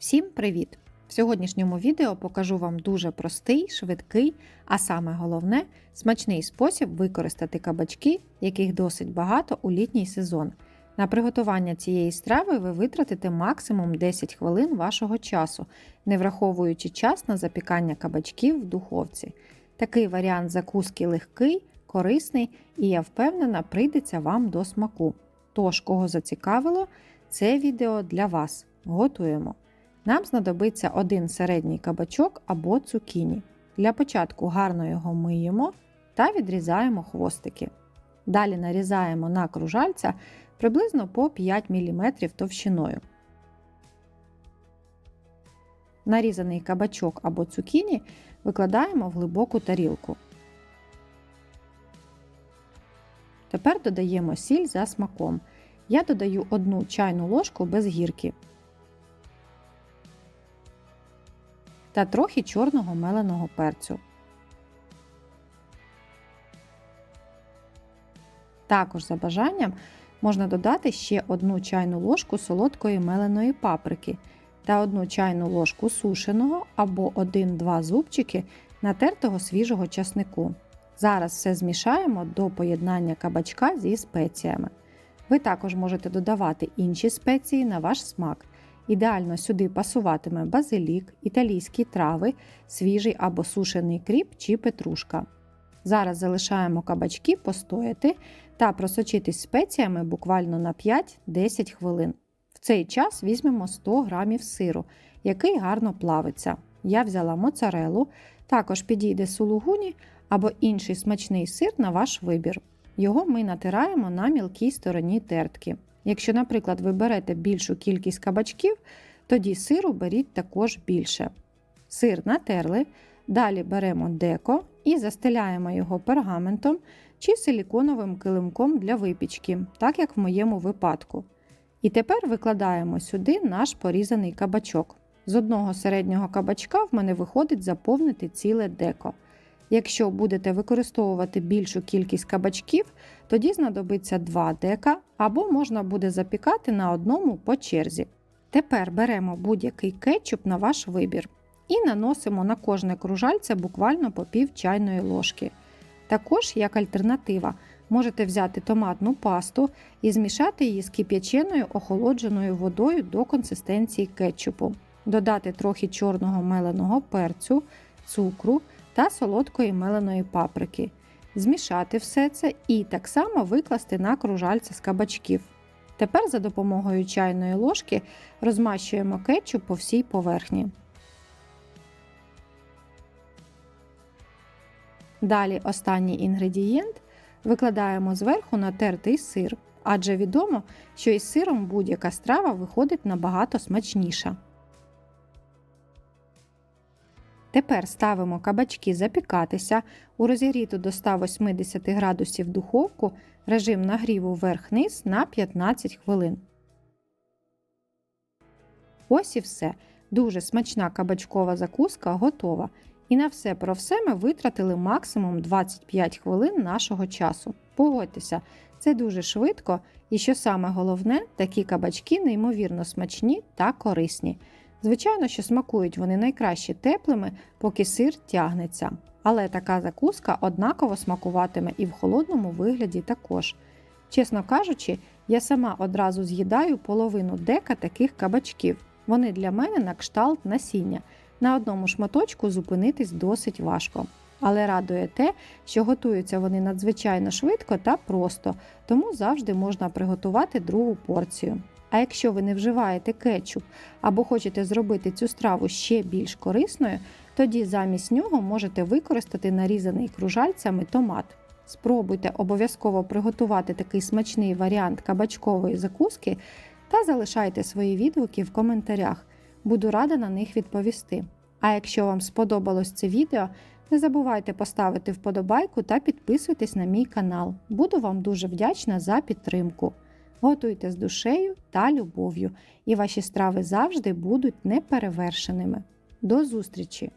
Всім привіт! В сьогоднішньому відео покажу вам дуже простий, швидкий, а саме головне смачний спосіб використати кабачки, яких досить багато у літній сезон. На приготування цієї страви ви витратите максимум 10 хвилин вашого часу, не враховуючи час на запікання кабачків в духовці. Такий варіант закуски легкий, корисний і я впевнена, прийдеться вам до смаку. Тож, кого зацікавило, це відео для вас. Готуємо. Нам знадобиться один середній кабачок або цукіні. Для початку гарно його миємо та відрізаємо хвостики. Далі нарізаємо на кружальця приблизно по 5 мм товщиною. Нарізаний кабачок або цукіні викладаємо в глибоку тарілку. Тепер додаємо сіль за смаком. Я додаю одну чайну ложку без гірки. Та трохи чорного меленого перцю. Також за бажанням можна додати ще одну чайну ложку солодкої меленої паприки та одну чайну ложку сушеного або 1-2 зубчики натертого свіжого часнику. Зараз все змішаємо до поєднання кабачка зі спеціями. Ви також можете додавати інші спеції на ваш смак. Ідеально сюди пасуватиме базилік, італійські трави, свіжий або сушений кріп чи петрушка. Зараз залишаємо кабачки постояти та просочитись спеціями буквально на 5-10 хвилин. В цей час візьмемо 100 г сиру, який гарно плавиться. Я взяла моцарелу, також підійде сулугуні або інший смачний сир на ваш вибір. Його ми натираємо на мілкій стороні тертки. Якщо, наприклад, ви берете більшу кількість кабачків, тоді сиру беріть також більше. Сир натерли, далі беремо деко і застеляємо його пергаментом чи силіконовим килимком для випічки, так як в моєму випадку. І тепер викладаємо сюди наш порізаний кабачок. З одного середнього кабачка в мене виходить заповнити ціле деко. Якщо будете використовувати більшу кількість кабачків, тоді знадобиться 2 дека або можна буде запікати на одному по черзі. Тепер беремо будь-який кетчуп на ваш вибір і наносимо на кожне кружальце буквально по пів чайної ложки. Також, як альтернатива, можете взяти томатну пасту і змішати її з кип'яченою охолодженою водою до консистенції кетчупу, додати трохи чорного меленого перцю, цукру та солодкої меленої паприки. Змішати все це і так само викласти на кружальце з кабачків. Тепер за допомогою чайної ложки розмащуємо кетчуп по всій поверхні. Далі останній інгредієнт викладаємо зверху натертий сир, адже відомо, що із сиром будь-яка страва виходить набагато смачніша. Тепер ставимо кабачки запікатися у розігріту до 180 градусів духовку режим нагріву вверх-низ на 15 хвилин. Ось і все. Дуже смачна кабачкова закуска готова. І на все про все ми витратили максимум 25 хвилин нашого часу. Погодьтеся, це дуже швидко і, що саме головне, такі кабачки неймовірно смачні та корисні. Звичайно, що смакують вони найкраще теплими, поки сир тягнеться. Але така закуска однаково смакуватиме і в холодному вигляді також. Чесно кажучи, я сама одразу з'їдаю половину дека таких кабачків. Вони для мене на кшталт насіння. На одному шматочку зупинитись досить важко. Але радує те, що готуються вони надзвичайно швидко та просто, тому завжди можна приготувати другу порцію. А якщо ви не вживаєте кетчуп або хочете зробити цю страву ще більш корисною, тоді замість нього можете використати нарізаний кружальцями томат. Спробуйте обов'язково приготувати такий смачний варіант кабачкової закуски та залишайте свої відгуки в коментарях. Буду рада на них відповісти. А якщо вам сподобалось це відео, не забувайте поставити вподобайку та підписуйтесь на мій канал. Буду вам дуже вдячна за підтримку. Готуйте з душею та любов'ю, і ваші страви завжди будуть неперевершеними. До зустрічі!